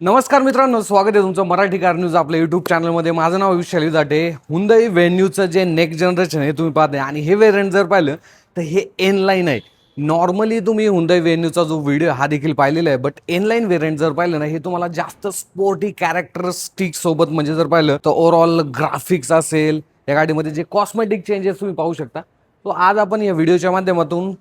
नमस्कार मित्रांनो स्वागत आहे तुमचं मराठी कार न्यूज आपल्या युट्यूब चॅनलमध्ये माझं नाव विशाली जाटे हुंदई व्हेन्यूचं जे नेक्स्ट जनरेशन आहे तुम्ही पाहताय. आणि हे वेरियंट जर पाहिलं तर हे एन लाईन आहे. नॉर्मली तुम्ही हुंदई व्हेन्यूचा जो व्हिडिओ हा देखील पाहिलेला आहे. बट एन लाईन वेरियंट जर पाहिलं ना हे तुम्हाला जास्त स्पोर्टी कॅरेक्टरिस्टिक सोबत म्हणजे जर पाहिलं तर ओव्हरऑल ग्राफिक्स असेल या गाडीमध्ये जे कॉस्मेटिक चेंजेस तुम्ही पाहू शकता. तो आज आपण या व्हिडिओच्या माध्यमातून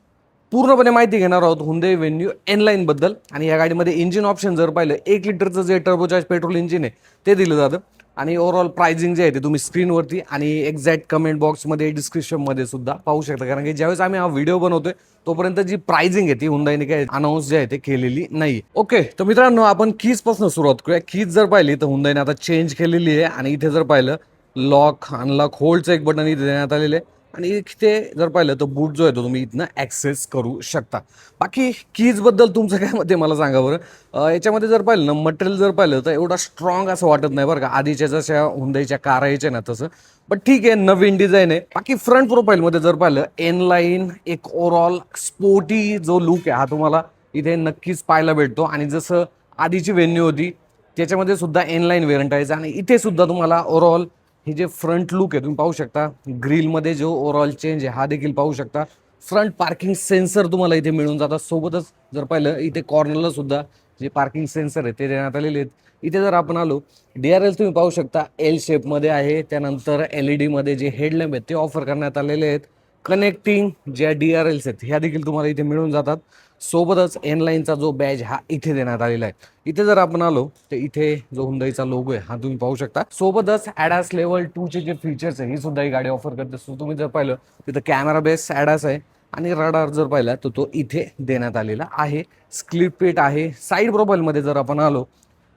पूर्णपणे माहिती घेणार आहोत हुंदे व्हेन्यू एनलाईनबद्दल बद्दल. आणि या गाडीमध्ये इंजिन ऑप्शन जर पाहिलं एक लिटरचं जे टर्बोचार्ज पेट्रोल इंजिन आहे ते दिलं जातं. आणि ओव्हरऑल प्राइसिंग जे आहे ते तुम्ही स्क्रीनवरती आणि एक्झॅक्ट कमेंट बॉक्समध्ये डिस्क्रिप्शनमध्ये सुद्धा पाहू शकता. कारण की ज्यावेळेस आम्ही हा व्हिडिओ बनवतोय तोपर्यंत जी प्राइसिंग आहे ती हुंदाईने काय अनाऊन्स जे आहे ते केलेली नाही ओके तर मित्रांनो आपण कीजपासून सुरुवात करूया. कीज जर पाहिली तर हुंदाईने आता चेंज केलेली आहे. आणि इथे जर पाहिलं लॉक अनलॉक होल्डचं एक बटन इथे देण्यात आलेलं आहे. आणि इथे जर पाहिलं तर बूट जो आहे तो तुम्ही इथनं ॲक्सेस करू शकता. बाकी कीजबद्दल तुमचं काय मत आहे मला सांगा बरं. याच्यामध्ये जर पाहिलं ना मटेरियल जर पाहिलं तर एवढा स्ट्रॉंग असं वाटत नाही बरं का. आधीच्या जशा हुंदाईच्या कार यायच्या ना तसं. बट ठीक आहे नवीन डिझाईन आहे. बाकी फ्रंट प्रोफाईलमध्ये जर पाहिलं एन लाईन एक ओव्हरऑल स्पोर्टी जो लुक आहे हा तुम्हाला इथे नक्कीच पाहायला भेटतो. आणि जसं आधीची व्हेन्यू होती त्याच्यामध्ये सुद्धा एन लाईन वेरियंट आहे. आणि इथे सुद्धा तुम्हाला ओव्हरऑल हे जे फ्रंट लुक आहे तुम्ही पाहू शकता. ग्रिलमध्ये जो ओव्हरऑल चेंज आहे हा देखील पाहू शकता. फ्रंट पार्किंग सेन्सर तुम्हाला इथे मिळून जातात सोबतच जर पाहिलं इथे कॉर्नरला सुद्धा जे पार्किंग सेन्सर आहे ते देण्यात आलेले आहेत. इथे जर आपण आलो डी आर एल तुम्ही पाहू शकता. एल शेपमध्ये आहे. त्यानंतर एल ई डीमध्ये जे हेडलॅम्प आहेत ते ऑफर करण्यात आलेले आहेत. कनेक्टिंग ज्या डी आर एल्स आहेत ह्या देखील तुम्हाला इथे मिळून जातात. सोबतच एनलाईनचा जो बॅज हा इथे देण्यात आलेला आहे. इथे जर आपण आलो तर इथे जो हुंदाईचा लोगो आहे हा तुम्ही पाहू शकता. सोबतच ॲडास लेवल टूचे जे फीचर्स आहे ही सुद्धा ही गाडी ऑफर करते. सो तुम्ही जर पाहिलं तिथं कॅमेरा बेस ॲडास आहे आणि रडार जर पाहिला तर तो इथे देण्यात आलेला आहे. स्क्लिपेट आहे. साईड प्रोफाईलमध्ये जर आपण आलो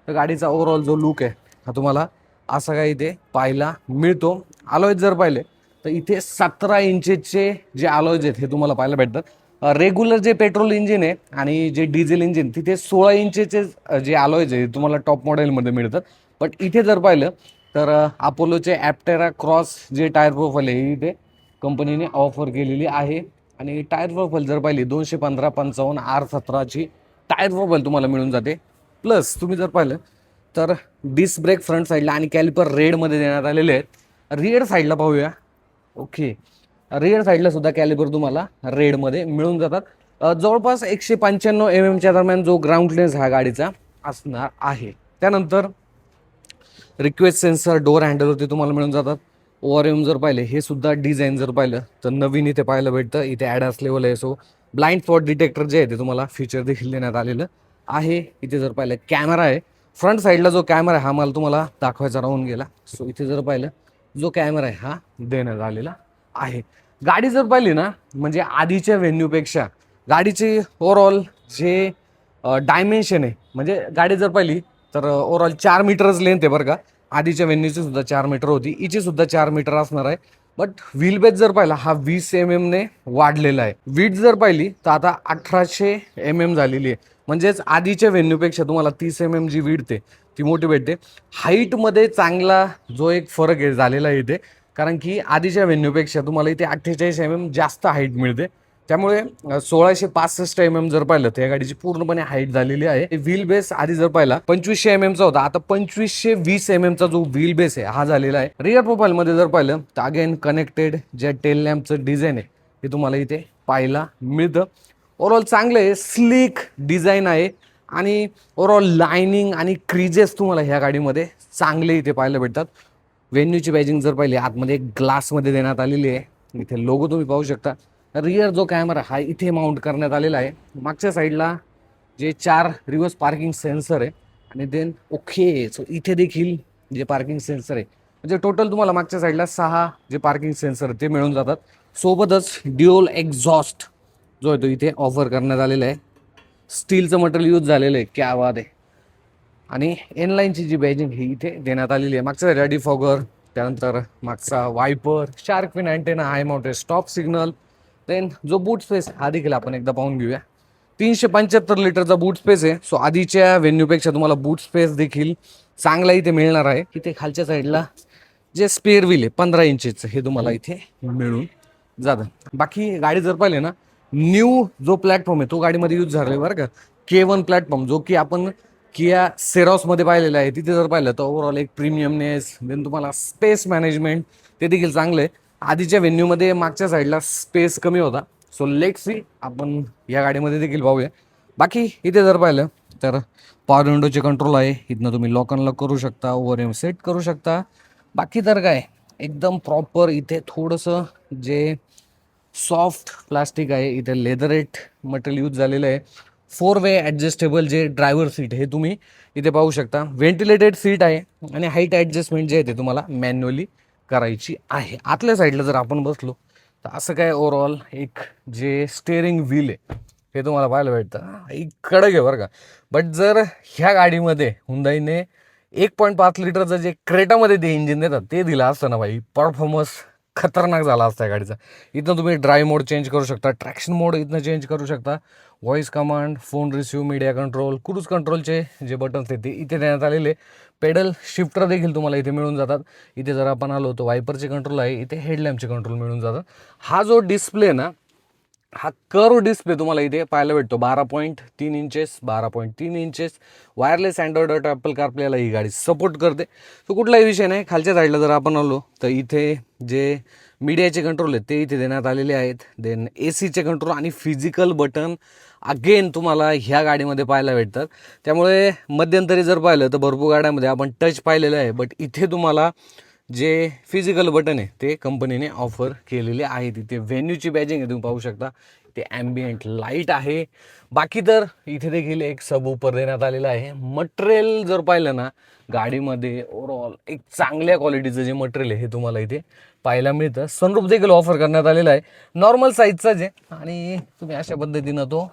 तर गाडीचा ओव्हरऑल जो लुक आहे हा तुम्हाला असा काही इथे पाहायला मिळतो. आलोय जर पाहिले तर इथे सतरा इंचेसचे जे अलॉयज आहेत हे तुम्हाला पाहायला भेटतात. रेग्युलर जे पेट्रोल इंजिन आहे आणि जे डिझेल इंजिन तिथे सोळा इंचेचे जे अलॉयज आहे तुम्हाला टॉप मॉडेलमध्ये मिळतात. बट इथे जर पाहिलं तर अपोलोचे ॲप्टेरा क्रॉस जे टायर प्रोफाईल आहे हे इथे कंपनीने ऑफर केलेली आहे. आणि टायर प्रोफाईल जर पाहिली दोनशे पंधरा पंचावन्न आर सतराची टायर प्रोफाईल तुम्हाला मिळून जाते. प्लस तुम्ही जर पाहिलं तर डिस्क ब्रेक फ्रंट साईडला आणि कॅलिपर रेडमध्ये देण्यात आलेले आहेत. रिअर साईडला पाहूया. ओके रिअर साईडला सुद्धा कॅलिबर तुम्हाला रेडमध्ये मिळून जातात. जवळपास एकशे पंच्याण्णव एम एमच्या दरम्यान जो ग्राउंड क्लिअरन्स हा गाडीचा असणार आहे. त्यानंतर रिक्वेस्ट सेन्सर डोअर हँडलवरती तुम्हाला मिळून जातात. ओआरएम जर पाहिले हे सुद्धा डिझाईन जर पाहिलं तर नवीन इथे पाहायला भेटतं. इथे ॲडस लेवल आहे. सो ब्लाइंड स्पॉट डिटेक्टर जे आहे ते तुम्हाला फीचर देखील देण्यात आलेलं आहे. इथे जर पाहिलं कॅमेरा आहे. फ्रंट साईडला जो कॅमेरा आहे हा मला तुम्हाला दाखवायचा राहून गेला. सो इथे जर पाहिलं जो कॅमेरा आहे हा देण्यात आलेला आहे. गाडी जर पाहिली ना म्हणजे आधीच्या व्हेन्यूपेक्षा गाडीचे ओवरऑल जे डायमेन्शन आहे म्हणजे गाडी जर पाहिली तर ओवरऑल चार मीटरच लेंथ आहे बरं का. आधीच्या व्हेन्यूची सुद्धा चार मीटर होती हिची सुद्धा चार मीटर असणार आहे. बट व्हील बेस जर पाहिला हा वीस एम एमने वाढलेला आहे. वीट जर पाहिली तर आता अठराशे एम एम झालेली आहे. म्हणजेच आधीच्या व्हेन्यूपेक्षा तुम्हाला तीस एम एम जी वीट ती मोठी भेटते. हाईटमध्ये चांगला जो एक फरक आहे झालेला आहे इथे. कारण की आधीच्या व्हेन्यूपेक्षा तुम्हाला इथे अठ्ठेचाळीस एम एम जास्त हाईट मिळते. त्यामुळे सोळाशे पासष्ट एम एम जर पाहिलं तर या गाडीची पूर्णपणे हाईट झालेली आहे. व्हील बेस आधी जर पाहिला पंचवीसशे एम एमचा होता. आता पंचवीसशे वीस एम एमचा जो व्हील बेस आहे हा झालेला आहे. रिअर प्रोफाईल मध्ये जर पाहिलं तर अगेन कनेक्टेड जे टेल लॅम्पचं डिझाईन आहे हे तुम्हाला इथे पाहायला मिळतं. ओवरऑल चांगलं आहे स्लीक डिझाईन आहे. आणि ओवरऑल लायनिंग आणि क्रीजेस तुम्हाला ह्या गाडीमध्ये चांगले इथे पाहायला भेटतात. व्हेन्यूची बॅजिंग जर पाहिली आतमध्ये एक ग्लासमध्ये देण्यात आलेली आहे. इथे लोगो तुम्ही पाहू शकता. रिअर जो कॅमेरा हा इथे माउंट करण्यात आलेला आहे. मागच्या साईडला जे चार रिव्हर्स पार्किंग सेन्सर आहे आणि देन ओके सो इथे देखील जे पार्किंग सेन्सर आहे. म्हणजे टोटल तुम्हाला मागच्या साईडला सहा जे पार्किंग सेन्सर ते मिळून जातात. सोबतच ड्युअल एक्झॉस्ट जो आहे तो इथे ऑफर करण्यात आलेला आहे. स्टीलचं मटेरियल यूज झालेलं आहे. क्या वाद आहे. आणि एन लाईनची जी बॅजिंग ही इथे देण्यात आलेली आहे. मागचा रेडी फॉगर त्यानंतर मागचा wiper shark fin antenna high mounted stop signal then जो बूट स्पेस हा देखील आपण एकदा पाहून घेऊया. तीनशे पंच्याहत्तर लिटरचा बूट स्पेस आहे. सो आधीच्या व्हेन्यूपेक्षा तुम्हाला बूट स्पेस देखील चांगला इथे मिळणार आहे. इथे खालच्या साईडला जे स्पेअर व्हील आहे पंधरा इंचेचं हे तुम्हाला इथे मिळून जातं. बाकी गाडी जर पाहिले ना न्यू जो प्लॅटफॉर्म आहे तो गाडीमध्ये यूज झाला आहे बरं का. के वन प्लॅटफॉर्म जो की आपण किया सेरॉसमध्ये पाहिलेलं आहे. तिथे जर पाहिलं तर ओव्हरऑल एक प्रीमियमनेस देन तुम्हाला स्पेस मॅनेजमेंट ते देखील चांगलं आहे आधीच्या व्हेन्यूमध्ये मागच्या साईडला स्पेस कमी होता. सो लेट सी आपण या गाडीमध्ये देखील पाहूया. बाकी इथे जर पाहिलं तर पॉवर विंडोचे कंट्रोल आहे. इथनं तुम्ही लॉक अनलॉक करू शकता ओव्हर एम सेट करू शकता. बाकी तर काय एकदम प्रॉपर इथे थोडंसं जे सॉफ्ट प्लास्टिक आहे इथे लेदरेट मटेरियल यूज झालेलं आहे. फोर वे ॲडजस्टेबल जे ड्रायव्हर सीट हे तुम्ही इथे पाहू शकता. व्हेंटिलेटेड सीट आहे आणि हाईट ॲडजस्टमेंट जे आहे ते तुम्हाला मॅन्युअली करायची आहे. आतल्या साईडला जर आपण बसलो तर असं काय ओव्हरऑल एक जे स्टेअरिंग व्हील आहे हे तुम्हाला पाहायला भेटतं. एक कडक आहे बरं का. बट जर ह्या गाडीमध्ये हुंदाईने एक पॉईंट पाच लिटरचं जे क्रेटामध्ये ते इंजिन देतात ते दिलं असतं ना भाई. परफॉर्मन्स खतरनाक झाला असता या गाडीचा. इथनं तुम्ही ड्राय मोड चेंज करू शकता ट्रॅक्शन मोड इथनं चेंज करू शकता. Voice command phone receive media control cruise कंट्रोलचे जे बटन्स आहेत ते इथे देण्यात आलेले. पेडल शिफ्टर देखील तुम्हाला इथे मिळून जातात. इथे जर आपण आलो तर वायपरचे कंट्रोल आहे. इथे हेडलॅम्पचे कंट्रोल मिळून जातात. हा जो डिस्प्ले ना हा कर्व डिस्प्ले तुम्हाला इथे पाहायला भेटतो. बारा पॉईंट तीन इंचेस बारा पॉईंट तीन inches wireless android auto apple कारप्लेला ही गाडी सपोर्ट करते. तो कुठलाही विषय नाही. खालच्या साईडला जर आपण आलो तर इथे जे मीडियाचे कंट्रोल आहेत ते इथे देण्यात आलेले आहेत. देन ए सीचे कंट्रोल आणि फिजिकल बटन अगेन तुम्हाला ह्या गाडीमध्ये पाहायला भेटतात. त्यामुळे मध्यंतरी जर पाहिलं तर भरपूर गाड्यामध्ये आपण टच पाहिलेलं आहे. बट इथे तुम्हाला जे फिजिकल बटन आहे ते कंपनीने ऑफर केलेले आहे तिथे व्हेन्यूची बॅजिंग आहे तुम्ही पाहू शकता. ते ॲम्बियंट लाइट आहे. बाकी तर इथे देखील एक सब उपर देण्यात आलेलं आहे. मटेरियल जर पाहिलं ना गाडीमध्ये ओवरऑल एक चांगल्या क्वालिटीचं जे मटेरियल आहे हे तुम्हाला इथे पाहायला मिळतं. सनरूप देखील ऑफर करण्यात आलेला आहे. नॉर्मल साईजचाच आहे आणि तुम्ही अशा पद्धतीनं तो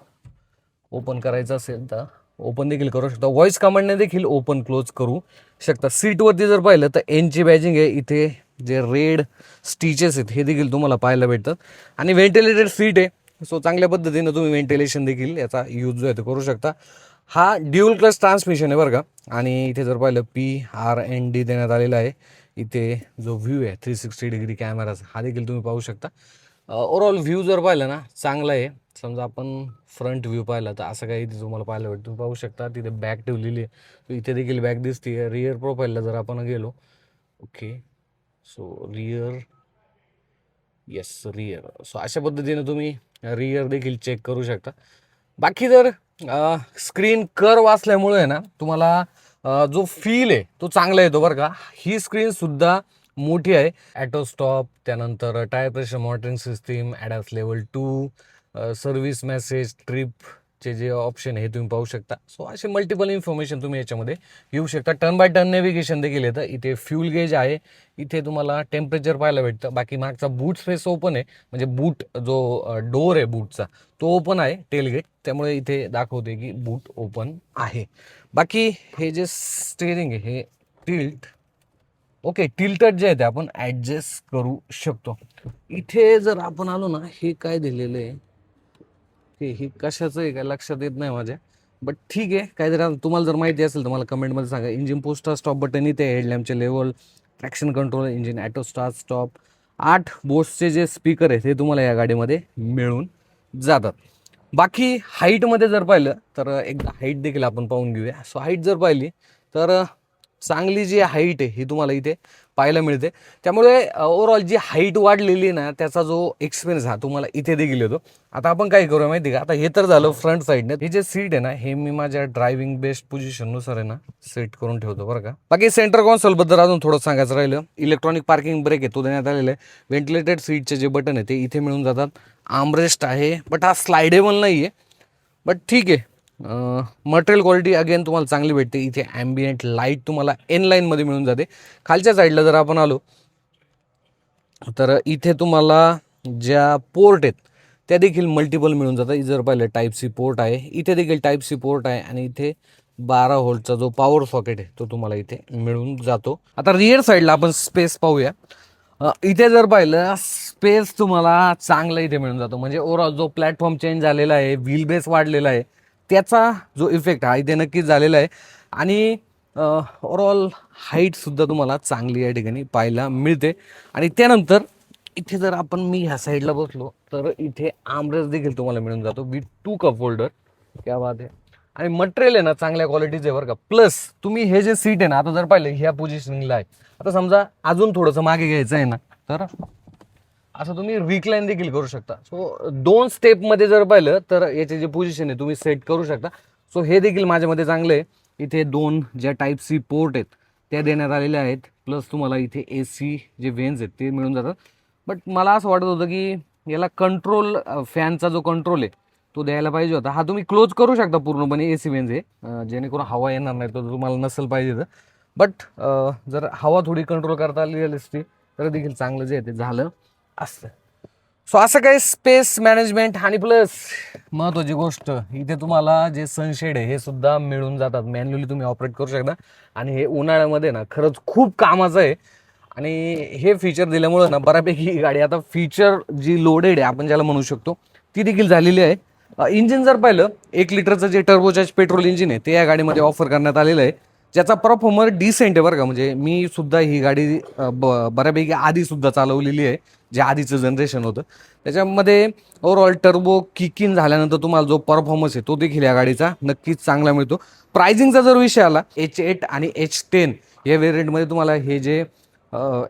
ओपन करायचा असेल तर ओपन देखील करू शकता. व्हॉइस कमांडने देखील ओपन क्लोज करू शकता. सीटवरती जर पाहिलं तर एनची बॅजिंग आहे. इथे जे रेड स्टिचेस आहेत हे देखील तुम्हाला पाहायला भेटतात. आणि व्हेंटिलेटेड सीट आहे. सो चांगल्या पद्धतीनं तुम्ही व्हेंटिलेशन देखील याचा यूज जो आहे तो करू शकता. हा ड्युअल क्लस ट्रान्समिशन आहे बरं का. आणि इथे जर पाहिलं पी आर एन डी देण्यात आलेला आहे. इथे जो व्ह्यू आहे थ्री सिक्स्टी डिग्री कॅमेराचा हा देखील तुम्ही पाहू शकता. ओवरऑल व्ह्यू जर पाहिलं ना चांगला आहे. समजा आपण फ्रंट व्ह्यू पाहिला तर असं काही इथे तुम्हाला पाहायला भेटतं. तुम्ही पाहू शकता तिथे बॅग ठेवलेली आहे. इथे देखील बॅग दिसते रिअर प्रोफाईलला जर आपण गेलो okay so rear yes rear so अशा पद्धतीने तुम्ही रिअर देखील चेक करू शकता. बाकी जर स्क्रीन कर्व असल्यामुळे ना तुम्हाला जो फील आहे तो चांगला येतो बरं का. ही स्क्रीनसुद्धा मोठी आहे. ॲटो स्टॉप त्यानंतर tyre pressure monitoring system ADAS level two service message ट्रिपचे जे ऑप्शन आहे हे तुम्ही पाहू शकता. सो असे मल्टिपल इन्फॉर्मेशन तुम्ही याच्यामध्ये येऊ शकता. टर्न बाय टर्न नेव्हिगेशन देखील येतं. इथे फ्यूल गेज आहे. इथे तुम्हाला टेम्परेचर पाहायला भेटतं. बाकी मागचा बूट स्पेस ओपन आहे. म्हणजे बूट जो डोर आहे बूटचा तो ओपन आहे टेलगेट त्यामुळे इथे दाखवते की बूट ओपन आहे. बाकी हे जे स्टेअरिंग आहे हे टिल्ट ओके टिल्टट जे आहे ते आपण ॲडजस्ट करू शकतो. इथे जर आपण आलो ना हे काय दिलेलं आहे? हे हे कशाचं आहे काय लक्षात येत नाही माझ्या. बट ठीक आहे काहीतरी तुम्हाला जर माहिती असेल तर मला कमेंटमध्ये सांगा. इंजिन पोस्टर स्टॉप बटन इथे हेडलॅम्पचे level traction control engine auto start stop आठ बोसचे जे स्पीकर आहेत ते तुम्हाला या गाडीमध्ये मिळून जातात. बाकी हाईटमध्ये जर पाहिलं तर एकदा हाईट देखील आपण पाहून घेऊया. सो हाईट जर पाहिली तर चांगली जी हाईट आहे ही तुम्हाला इथे पाहायला मिळते. त्यामुळे ओव्हरऑल जी हाईट वाढलेली आहे ना त्याचा जो एक्सपिरियन्स हा तुम्हाला इथे देखील येतो. आता आपण काय करूया माहिती का? आता हे तर झालं फ्रंट साईडने हे जे सीट आहे ना हे मी माझ्या ड्रायव्हिंग बेस्ट पोझिशननुसार आहे ना सेट करून ठेवतो बरं का. बाकी सेंटर कॉन्सोलबद्दल अजून थोडं सांगायचं राहिलं. इलेक्ट्रॉनिक पार्किंग ब्रेक आहे तो देण्यात आलेला आहे. व्हेंटिलेटेड सीटचे जे बटन आहे ते इथे मिळून जातात. आमरेस्ट आहे बट हा स्लायडेबल नाही आहे बट ठीक आहे. मटेरियल क्वालिटी अगेन तुम्हाला चांगली भेटते. इथे ॲम्बियंट लाइट तुम्हाला एन लाईनमध्ये मिळून जाते. खालच्या साईडला जर आपण आलो तर इथे तुम्हाला ज्या पोर्ट आहेत त्या देखील मल्टिपल मिळून जातात. इथे जर पाहिलं टाईप सी पोर्ट आहे. इथे देखील टाईप सी पोर्ट आहे आणि इथे बारा होल्टचा जो पॉवर सॉकेट आहे तो तुम्हाला इथे मिळून जातो. आता रिअर साईडला आपण स्पेस पाहूया. इथे जर पाहिलं स्पेस तुम्हाला चांगला इथे मिळून जातो. म्हणजे ओव्हरऑल जो प्लॅटफॉर्म चेंज झालेला आहे व्हील बेस वाढलेला आहे त्याचा जो इफेक्ट हा इथे नक्कीच झालेला आहे. आणि ओवरऑल हाईटसुद्धा तुम्हाला चांगली या ठिकाणी पाहायला मिळते. आणि त्यानंतर इथे जर आपण मी ह्या साईडला बसलो तर इथे आमरस देखील तुम्हाला मिळून जातो. विथ टू कप होल्डर क्या बात आहे. आणि मटेरियल आहे ना चांगल्या क्वालिटीचे बरं का. प्लस तुम्ही हे जे सीट आहे ना आता जर पाहिलं ह्या पोझिशनिंगला आहे. आता समजा अजून थोडंसं मागे घ्यायचं आहे ना तर असं तुम्ही रिक्लाईन देखील करू शकता. सो दोन स्टेपमध्ये जर पाहिलं तर याचे जे पोझिशन आहे तुम्ही सेट करू शकता. सो हे देखील माझ्यामध्ये चांगलं आहे. इथे दोन ज्या टाईप सी पोर्ट आहेत त्या देण्यात आलेल्या आहेत. प्लस तुम्हाला इथे ए सी जे वेन्स आहेत ते मिळून जातात. बट मला असं वाटत होतं की याला कंट्रोल फॅनचा जो कंट्रोल आहे तो द्यायला पाहिजे होता. हा तुम्ही क्लोज करू शकता पूर्णपणे ए सी वेन्स हे. जेणेकरून हवा येणार नाही तर तुम्हाला नसेल पाहिजे तर. बट जर हवा थोडी कंट्रोल करता आली असती तर देखील चांगलं जे आहे ते झालं. असतं सो असं काही स्पेस मॅनेजमेंट आणि प्लस महत्वाची गोष्ट इथे तुम्हाला जे सनशेड आहे हे सुद्धा मिळून जातात. मॅन्युअली तुम्ही ऑपरेट करू शकता. आणि हे उन्हाळ्यामध्ये ना खरंच खूप कामाचं आहे. आणि हे फीचर दिल्यामुळं ना बऱ्यापैकी ही गाडी आता फीचर जी लोडेड आहे आपण ज्याला म्हणू शकतो ती देखील झालेली आहे. इंजिन जर पाहिलं एक लिटरचं जे टर्बोचार्ज पेट्रोल इंजिन आहे ते या गाडीमध्ये ऑफर करण्यात आलेलं आहे. ज्याचा परफॉर्मर डिसेंट आहे बरं का. म्हणजे मी सुद्धा ही गाडी ब बऱ्यापैकी आधी सुद्धा चालवलेली आहे. जे आधीचं जनरेशन होतं. त्याच्यामध्ये ओव्हरऑल टर्बो किक इन झाल्यानंतर तुम्हाला जो परफॉर्मन्स आहे तो देखील या गाडीचा नक्कीच चांगला मिळतो. प्राइसिंगचा जर विषय आला एच एट आणि एच टेन या व्हेरियंटमध्ये तुम्हाला हे जे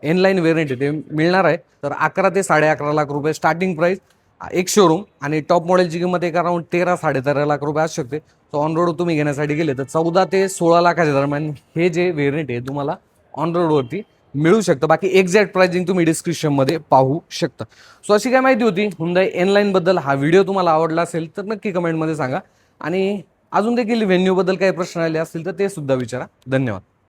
एनलाईन व्हेरियंट आहे ते मिळणार आहे. तर अकरा ते साडे अकरा लाख रुपये स्टार्टिंग प्राईस एक शोरूम आणि टॉप मॉडेलची किंमत एक अराउंड तेरा साडेतेरा लाख रुपये असू शकते. सो ऑन रोड तुम्ही घेण्यासाठी गेले तर चौदा ते सोळा लाखाच्या दरम्यान हे जे व्हेरियंट आहे तुम्हाला ऑन रोडवरती मिळू शकतं. बाकी एक्झॅक्ट प्राइसिंग तुम्ही डिस्क्रिप्शनमध्ये पाहू शकता. सो अशी काय माहिती होती? हुंदाई एनलाईनबद्दल हा व्हिडिओ तुम्हाला आवडला असेल तर नक्की कमेंटमध्ये सांगा. आणि अजून देखील व्हेन्यूबद्दल काही प्रश्न आले असतील तर ते सुद्धा विचारा. धन्यवाद.